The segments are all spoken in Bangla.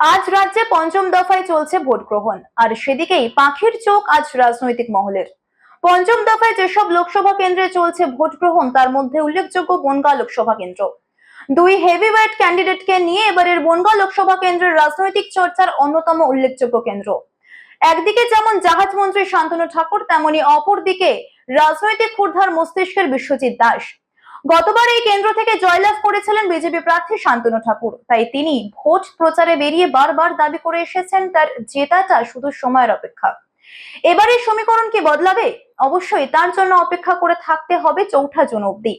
আজ রাজ্যে পঞ্চম দফায় চলছে ভোট গ্রহণ। আর সেদিকেই পাখির চোখ আজ রাজনৈতিক মহলের। পঞ্চম দফায় যেসব লোকসভা কেন্দ্রে চলছে ভোট গ্রহণ, তার মধ্যে উল্লেখযোগ্য বনগাঁ লোকসভা কেন্দ্র। দুই হেভিওয়েট ক্যান্ডিডেটকে নিয়ে এবারের বনগাঁ লোকসভা কেন্দ্রের রাজনৈতিক চর্চার অন্যতম উল্লেখযোগ্য কেন্দ্র। একদিকে যেমন জাহাজ মন্ত্রী শান্তনু ঠাকুর, তেমনি অপরদিকে রাজনৈতিক ক্ষুরধার মস্তিষ্কের বিশ্বজিৎ দাস। গতবার এই কেন্দ্র থেকে জয়লাভ করেছিলেন বিজেপি প্রার্থী শান্তনু ঠাকুর। তাই তিনি ভোট প্রচারে বেরিয়ে বারবার দাবি করে এসেছেন তার জেতাটা শুধু সময়ের অপেক্ষা। এবার সমীকরণ কি বদলাবে? অবশ্যই তার জন্য অপেক্ষা করে থাকতে হবে চৌঠা জুন অব্দি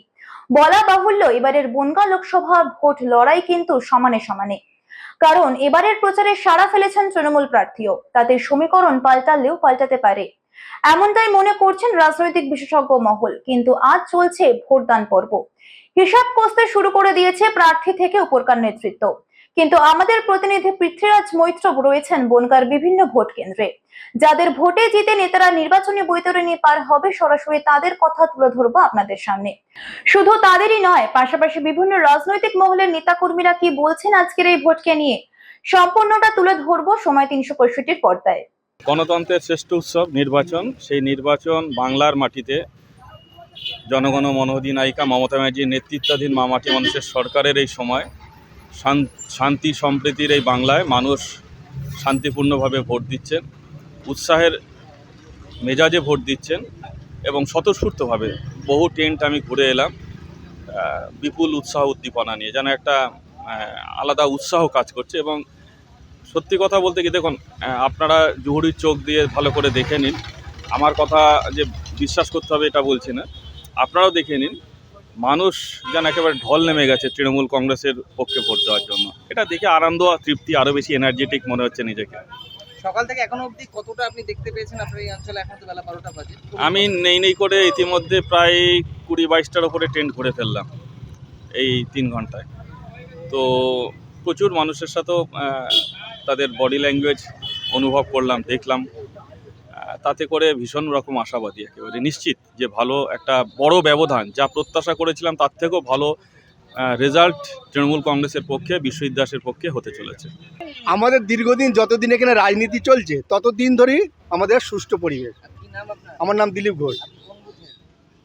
বলা বাহুল্য, এবারের বনগাঁ লোকসভা ভোট লড়াই কিন্তু সমানে সমানে। কারণ এবারের প্রচারে সাড়া ফেলেছেন তৃণমূল প্রার্থীও। তাদের সমীকরণ পাল্টালেও পাল্টাতে পারে। এমনটাই মনে করছেন রাজনৈতিক বিশেষজ্ঞ মহল, কিন্তু আজ চলছে ভোটদান পর্ব। হিসাব কষতে শুরু করে দিয়েছে প্রার্থী থেকে উপরকার নেতৃত্ব। কিন্তু আমাদের প্রতিনিধি পৃথ্বীরাজ মৈত্র রয়েছেন বনগার বিভিন্ন ভোট কেন্দ্রে। যাদের ভোটে জিতে নেতারা নির্বাচনী বৈতরণী পার হবে সরাসরি তাদের কথা তুলে ধরবো আপনাদের সামনে। শুধু তাদেরই নয়, পাশাপাশি বিভিন্ন রাজনৈতিক মহলের নেতাকর্মীরা কি বলছেন আজকের এই ভোটকে নিয়ে? সম্পূর্ণটা তুলে ধরবো সময় তিনশো পঁয়ষট্টির পর্দায়। গণতন্ত্রের শ্রেষ্ঠ উৎসব নির্বাচন। সেই নির্বাচন বাংলার মাটিতে জনগণ মনোধিনায়িকা মমতা ব্যানার্জির নেতৃত্বাধীন মামাটি মানুষের সরকারের এই সময় শান্তি সম্প্রীতির এই বাংলায় মানুষ শান্তিপূর্ণভাবে ভোট দিচ্ছেন, উৎসাহের মেজাজে ভোট দিচ্ছেন এবং স্বতঃস্ফূর্তভাবে বহু টেন্ট আমি ঘুরে এলাম বিপুল উৎসাহ উদ্দীপনা নিয়ে যেন একটা আলাদা উৎসাহ কাজ করছে এবং সত্যি কথা বলতে কি দেখুন আপনারা জুহুরির চোখ দিয়ে ভালো করে দেখে নিন। আমার কথা যে বিশ্বাস করতে হবে এটা বলছি না। আপনারাও দেখে নিন মানুষ যেন একেবারে ঢল নেমে গেছে তৃণমূল কংগ্রেসের পক্ষে ভোট দেওয়ার জন্য। এটা দেখে আনন্দ আর তৃপ্তি আরও বেশি এনার্জেটিক মনে হচ্ছে নিজেকে। সকাল থেকে এখনও অবধি কতটা আপনি দেখতে পেয়েছেন আপনার এই অঞ্চলে? এখন তো বেলা বারোটা বাজে। আমি নেই নেই করে ইতিমধ্যে প্রায় কুড়ি বাইশটার ওপরে টেন্ট ঘুরে ফেললাম এই তিন ঘন্টায়। তো প্রচুর মানুষের সাথেও তাদের বডি ল্যাঙ্গুয়েজ অনুভব করলাম দেখলাম। তাতে করে ভীষণ রকম আশাবাদী একেবারে। নিশ্চিত যে ভালো একটা বড় ব্যবধান যা প্রত্যাশা করেছিলাম তার থেকেও ভালো রেজাল্ট তৃণমূল কংগ্রেসের পক্ষে বিশ্বজিৎ দাসের পক্ষে হতে চলেছে। আমাদের দীর্ঘদিন যতদিন এখানে রাজনীতি চলছে ততদিন ধরেই আমাদের সুষ্ঠু পরিবেশ। কি নাম আপনার? আমার নাম দিলীপ ঘোষ?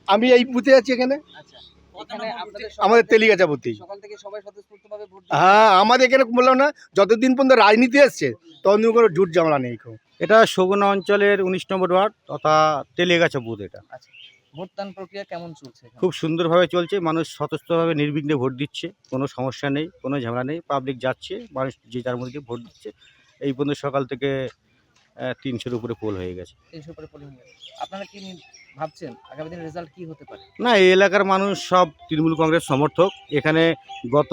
আমি এই বুথে আছি এখানে। আচ্ছা আমাদের থেকে- তেলিগাছাপতি সকাল থেকে সবাই স্বতঃস্ফূর্তভাবে ভোট হ্যাঁ আমাদের এখানে বললাম না যতদিন পর্যন্ত রাজনীতি এসছে ততদিন কোনো ঝুট ঝামেলা নেই কেউ এটা সগুনা অঞ্চলের উনিশ নম্বর ওয়ার্ড তথা তেলেগাছা বুথ এটা। ভোটদান প্রক্রিয়া কেমন চলছে? খুব সুন্দরভাবে চলছে মানুষ স্বতঃস্ফূর্তভাবে নির্বিঘ্নে ভোট দিচ্ছে কোনো সমস্যা নেই কোনো ঝামেলা নেই পাবলিক যাচ্ছে মানুষ যে যার মধ্যে ভোট দিচ্ছে এই পর্যন্ত সকাল থেকে তিনশোর উপরে পোল হয়ে গেছে। তিনশো উপরে পোলিং আপনারা কি ভাবছেন আগামী দিনের রেজাল্ট কি হতে পারে? না এই এলাকার মানুষ সব তৃণমূল কংগ্রেস সমর্থক। এখানে গত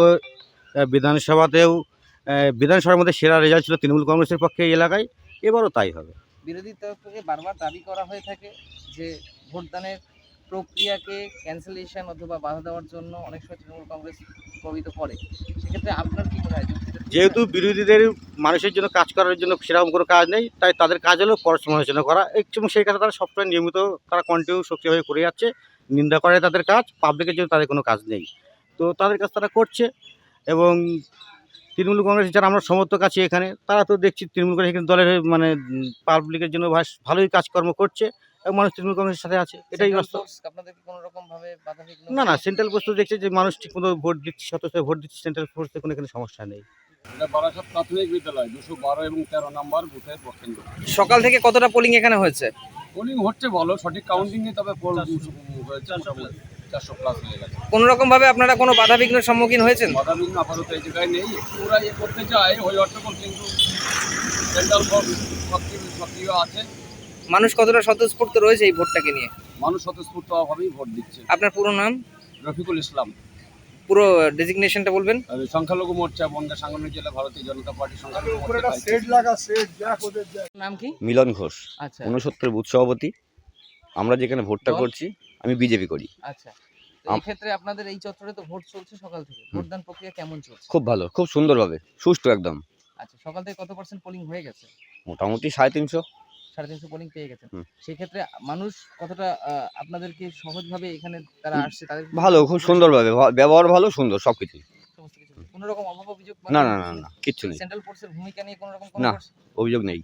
বিধানসভাতেও বিধানসভার মধ্যে সেরা রেজাল্ট ছিল তৃণমূল কংগ্রেসের পক্ষে এই এলাকায়। এবারও তাই হবে। বিরোধী তরফ থেকে বারবার দাবি করা হয়ে থাকে যে ভোটদানের প্রক্রিয়াকে ক্যান্সেলেশন অথবা বাধা দেওয়ার জন্য অনেক সময় তৃণমূল কংগ্রেস প্রভাবিত করে। সেক্ষেত্রে আপনার কি মনে হয়? যেহেতু বিরোধীদের মানুষের জন্য কাজ করার জন্য সেরকম কোনো কাজ নেই তাই তাদের কাজ হলো পর সমালোচনা করা। এবং সেই কাজে তারা সবসময় নিয়মিত তারা কন্টিনিউ সক্রিয়ভাবে করে যাচ্ছে নিন্দা করে তাদের কাজ পাবলিকের জন্য তাদের কোনো কাজ নেই। তো তাদের কাজ তারা করছে এবং তৃণমূল কংগ্রেস যারা আমরা সমর্থক আছি এখানে তারা তো দেখছি তৃণমূল কংগ্রেস এখানে দলের মানে পাবলিকের জন্য ভালোই কাজকর্ম করছে এবং মানুষ তৃণমূল কংগ্রেসের সাথে আছে এটাই না না সেন্ট্রাল পোস্ট দেখছে যে মানুষ ঠিক ঠিকমতো ভোট দিচ্ছে সতর্ক ভোট দিচ্ছে সেন্ট্রাল পোস্টে কোনো এখানে সমস্যা নেই। বারাসাত প্রাথমিক বিদ্যালয় দুশো বারো এবং তেরো নম্বর বুথের সকাল থেকে কতটা পোলিং এখানে হয়েছে? পোলিং হচ্ছে ভালো সঠিক কাউন্টিংয়ে তবে পোল হয়েছে চারশো প্লাস হয়ে গেছে। কোনো রকম ভাবে আপনারা কোনো বাধা বিঘ্নের সম্মুখীন হয়েছেন? বাধাবিঘ্ন আপাতত এই জায়গায় নেই একটু ওরা ইয়ে করতে চায় ওই কিন্তু সেন্ট্রাল ফোর্স সক্রিয় সক্রিয় আছে। মানুষ কতটা স্বতঃস্ফূর্ত রয়েছে এই ভোটটাকে নিয়ে? মানুষ স্বতঃস্ফূর্তভাবেই ভোট দিচ্ছে। আপনার পুরো নাম? রফিকুল ইসলাম। পুরো ডেজিগনেশনটা বলবেন? সংখ্যালঘু মোর্চা বনগা সাংগঠনিক জেলা ভারতীয় জনতা পার্টি সংখ্যালঘু নাম কি? মিলন ঘোষ আচ্ছা। ঊনসত্তর বুথ সভাপতি। আমরা যেখানে ভোটটা করছি আমি বিজেপি করি। আচ্ছা। আম- ক্ষেত্রে আপনাদের এই চত্বরে তো ভোট চলছে সকাল থেকে। ভোটদান প্রক্রিয়া কেমন চলছে? খুব ভালো খুব সুন্দরভাবে সুষ্ঠু একদম। আচ্ছা সকাল থেকে কত পার্সেন্ট পোলিং হয়ে গেছে? মোটামুটি সাড়ে তিনশো। সাড়ে তিনশো বোলিং পেয়ে গেছেন। সেক্ষেত্রে মানুষ কতটা আপনাদেরকে সহজভাবে এখানে তারা আসছে তাদের ভালো খুব সুন্দরভাবে ব্যবহার ভালো সুন্দর সব কিছু। কোনো রকম অভাব অভিযোগ না না না না কিচ্ছু নেই। সেন্ট্রাল ফোর্সের ভূমিকা নিয়ে কোনো রকম না অভিযোগ নেই।